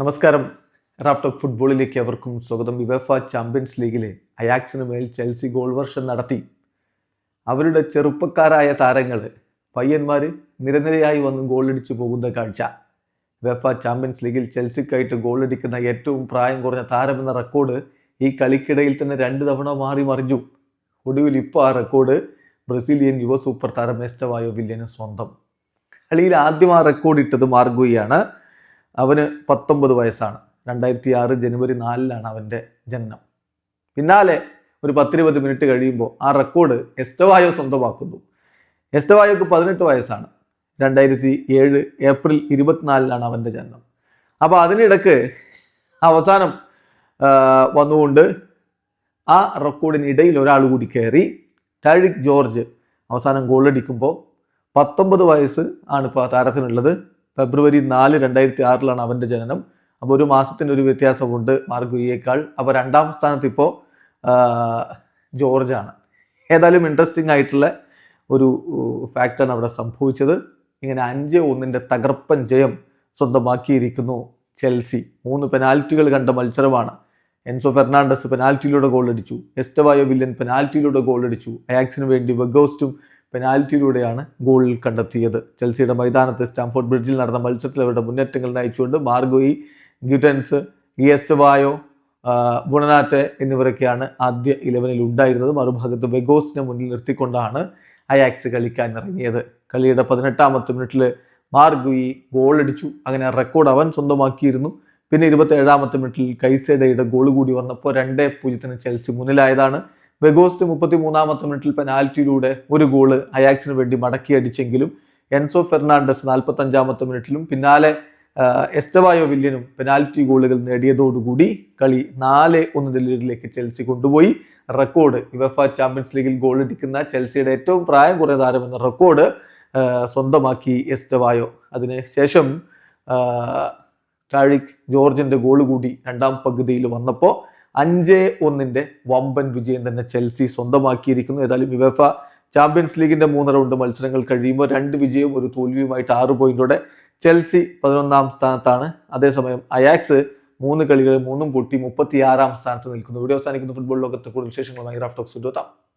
നമസ്കാരം. റാഫ്റ്റോക് ഫുട്ബോളിലേക്ക് അവർക്കും സ്വാഗതം. യുവഫ ചാമ്പ്യൻസ് ലീഗിലെ അയാക്സിന് മേൽ ചെൽസി ഗോൾ വർഷം നടത്തി. അവരുടെ ചെറുപ്പക്കാരായ താരങ്ങൾ പയ്യന്മാർ നിരനിരയായി വന്ന് ഗോളടിച്ചു പോകുന്ന കാഴ്ച. വെഫ ചാമ്പ്യൻസ് ലീഗിൽ ചെൽസിക്കായിട്ട് ഗോളടിക്കുന്ന ഏറ്റവും പ്രായം കുറഞ്ഞ താരമെന്ന റെക്കോർഡ് ഈ കളിക്കിടയിൽ തന്നെ രണ്ട് തവണ മാറി മറിഞ്ഞു. ഒടുവിൽ ഇപ്പോൾ ആ റെക്കോർഡ് ബ്രസീലിയൻ യുവ സൂപ്പർ താരം എസ്റ്റവായോ വില്യന് സ്വന്തം. കളിയിൽ ആദ്യം ആ റെക്കോർഡ് ഇട്ടത് മാർഗോയിയാണ്. അവന് പത്തൊമ്പത് വയസ്സാണ്. രണ്ടായിരത്തി ആറ് ജനുവരി നാലിലാണ് അവന്റെ ജനനം. പിന്നാലെ ഒരു പത്തിരുപത് മിനിറ്റ് കഴിയുമ്പോൾ ആ റെക്കോർഡ് എസ്റ്റവായോ സ്വന്തമാക്കുന്നു. എസ്റ്റവായോക്ക് പതിനെട്ട് വയസ്സാണ്. രണ്ടായിരത്തി ഏഴ് ഏപ്രിൽ ഇരുപത്തിനാലിലാണ് അവന്റെ ജനനം. അപ്പോൾ അതിനിടക്ക് അവസാനം വന്നുകൊണ്ട് ആ റെക്കോർഡിനിടയിൽ ഒരാൾ കൂടി കയറി ടാരിക് ജോർജ് അവസാനം ഗോളടിക്കുമ്പോൾ പത്തൊമ്പത് വയസ്സ് ആണ് ഇപ്പോൾ താരത്തിനുള്ളത്. ഫെബ്രുവരി നാല് രണ്ടായിരത്തി ആറിലാണ് അവന്റെ ജനനം. അപ്പോൾ ഒരു മാസത്തിന്റെ ഒരു വ്യത്യാസമുണ്ട് മാർഗുയേക്കാൾ അപ്പോൾ രണ്ടാം സ്ഥാനത്ത് ഇപ്പോൾ ജോർജാണ്. ഏതായാലും ഇൻട്രസ്റ്റിംഗ് ആയിട്ടുള്ള ഒരു ഫാക്റ്റാണ് അവിടെ സംഭവിച്ചത്. ഇങ്ങനെ അഞ്ച് ഒന്നിന്റെ തകർപ്പൻ ജയം സ്വന്തമാക്കിയിരിക്കുന്നു ചെൽസി. മൂന്ന് പെനാൽറ്റികൾ കണ്ട മത്സരമാണ്. എൻസോ ഫെർണാണ്ടസ് പെനാൽറ്റിയിലൂടെ ഗോൾ അടിച്ചു. എസ്റ്റവായോ വില്യൻ പെനാൽറ്റിയിലൂടെ ഗോൾ അടിച്ചു. അയാക്സിന് വേണ്ടി വെഗോസ്റ്റും പെനാൽറ്റിയിലൂടെയാണ് ഗോൾ കണ്ടെത്തിയത്. ചെൽസിയുടെ മൈതാനത്ത് സ്റ്റാംഫോർഡ് ബ്രിഡ്ജിൽ നടന്ന മത്സരത്തിൽ അവരുടെ മുന്നേറ്റങ്ങൾ നയിച്ചുകൊണ്ട് മാർഗോയി ഗ്യൂട്ടൻസ് ഇ എസ്റ്റവായോ ആ, ബുണനാറ്റെ എന്നിവരൊക്കെയാണ് ആദ്യ ഇലവനിൽ ഉണ്ടായിരുന്നത്. മറുഭാഗത്ത് വെഗോസിനെ മുന്നിൽ നിർത്തിക്കൊണ്ടാണ് അയാക്സ് കളിക്കാൻ ഇറങ്ങിയത്. കളിയുടെ പതിനെട്ടാമത്തെ മിനിറ്റിൽ മാർഗുയി ഗോൾ അടിച്ചു. അങ്ങനെ റെക്കോർഡ് അവൻ സ്വന്തമാക്കിയിരുന്നു. പിന്നെ ഇരുപത്തി ഏഴാമത്തെ മിനിറ്റിൽ കൈസേഡയുടെ ഗോൾ കൂടി വന്നപ്പോൾ രണ്ടേ പൂജ്യത്തിന് ചെൽസി മുന്നിലായതാണ്. വെഗോസ്റ്റ് മുപ്പത്തി മൂന്നാമത്തെ മിനിറ്റിൽ പെനാൽറ്റിയിലൂടെ ഒരു ഗോൾ അയാക്സിന് വേണ്ടി മടക്കി അടിച്ചെങ്കിലും എൻസോ ഫെർണാണ്ടസ് നാൽപ്പത്തി അഞ്ചാമത്തെ മിനിറ്റിലും പിന്നാലെ എസ്റ്റവായോ വില്യനും പെനാൽറ്റി ഗോളുകൾ നേടിയതോടുകൂടി കളി നാല് ഒന്ന് ലീഡിലേക്ക് ചെൽസി കൊണ്ടുപോയി. റെക്കോർഡ് യുവഫ ചാമ്പ്യൻസ് ലീഗിൽ ഗോൾ അടിക്കുന്ന ചെൽസിയുടെ ഏറ്റവും പ്രായം കുറഞ്ഞ താരമെന്ന റെക്കോർഡ് സ്വന്തമാക്കി എസ്റ്റവായോ. അതിന് ശേഷം ടാഴിക് ജോർജിന്റെ ഗോൾ കൂടി രണ്ടാം പകുതിയിൽ വന്നപ്പോൾ അഞ്ച് ഒന്നിന്റെ വമ്പൻ വിജയം തന്നെ ചെൽസി സ്വന്തമാക്കിയിരിക്കുന്നു. ഏതായാലും യുവഫ ചാമ്പ്യൻസ് ലീഗിന്റെ മൂന്ന് റൗണ്ട് മത്സരങ്ങൾ കഴിയുമ്പോൾ രണ്ട് വിജയവും ഒരു തോൽവിയുമായിട്ട് ആറ് പോയിന്റോടെ ചെൽസി പതിനൊന്നാം സ്ഥാനത്താണ്. അതേസമയം അയാക്സ് മൂന്ന് കളികളിൽ മൂന്നും പൊട്ടി മുപ്പത്തിയാറാം സ്ഥാനത്ത് നിൽക്കുന്നു. ഇവിടെ അവസാനിക്കുന്ന. ഫുട്ബോൾ ലോകത്തെ കൂടുതൽ വിശേഷങ്ങളുമായി റാഫ്റ്റോക്സ് എത്താം